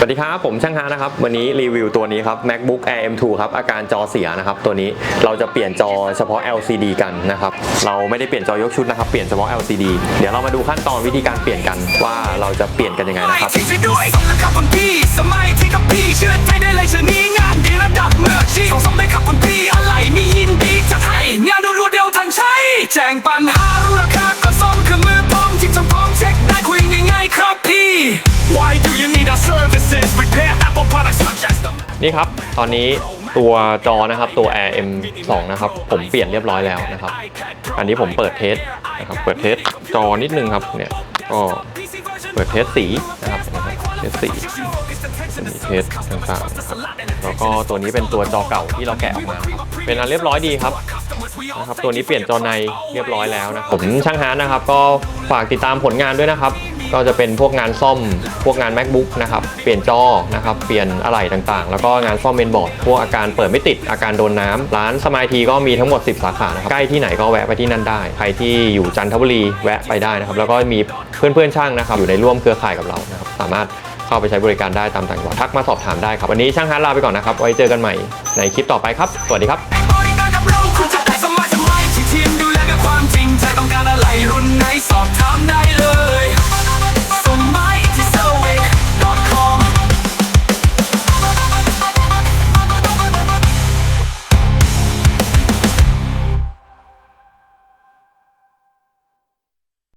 สวัสดีครับ ผมช่างฮานะครับ วันนี้รีวิวตัวนี้ครับ MacBook Air M2 ครับ อาการจอเสียนะครับ ตัวนี้เราจะเปลี่ยนจอเฉพาะ LCD กันนะครับ เราไม่ได้เปลี่ยนจอยกชุดนะครับ เปลี่ยนเฉพาะ LCD เดี๋ยวเรามาดูขั้นตอนวิธีการเปลี่ยนกันว่าเราจะเปลี่ยนกันยังไงนะครับทิ้งไปด้วยสมแล้วครับคุณพี่สมัยที่กับพี่เชื่อใจได้เลยชนี้งา นี่ครับ ตอนนี้ตัวจอนะครับตัว Air M2 นะครับ ผมเปลี่ยนเรียบร้อยแล้วนะครับ อันนี้ผมเปิดเทสนะครับ เปิดเทสจอนิดนึงครับ เนี่ย ก็เปิดเทสสีนะครับ เทสสีมีเทสต่างๆนะครับแล้วก็ตัวนี้เป็นตัวจอเก่าที่เราแกะออกมาครับเป็นอันเรียบร้อยดีครับนะครับ ตัวนี้เปลี่ยนจอในเรียบร้อยแล้วนะผมช่างฮานนะครับ ก็ฝากติดตามผลงานด้วยนะครับ ก็จะเป็นพวกงานซ่อม พวกงาน macbook นะครับ เปลี่ยนจอนะครับ เปลี่ยนอะไหล่ต่างๆ แล้วก็งานซ่อมเมนบอร์ด พวกอาการเปิดไม่ติด อาการโดนน้ำ ร้านสมายทีก็มีทั้งหมด 10 สาขานะครับ ใกล้ที่ไหนก็แวะไปที่นั่นได้ ใครที่อยู่จันทบุรีแวะไปได้นะครับ แล้วก็มีเพื่อนๆช่างนะครับ อยู่ในร่วมเครือข่ายกับเรานะครับ สามารถเข้าไปใช้บริการได้ตามต่างจังหวัดทักมาสอบถามได้ครับ วันนี้ช่างฮาร์ดลาไปก่อนนะครับ ไว้เจอกันใหม่ในคลิปต่อไปครับ สวัสดีครับบริการกับ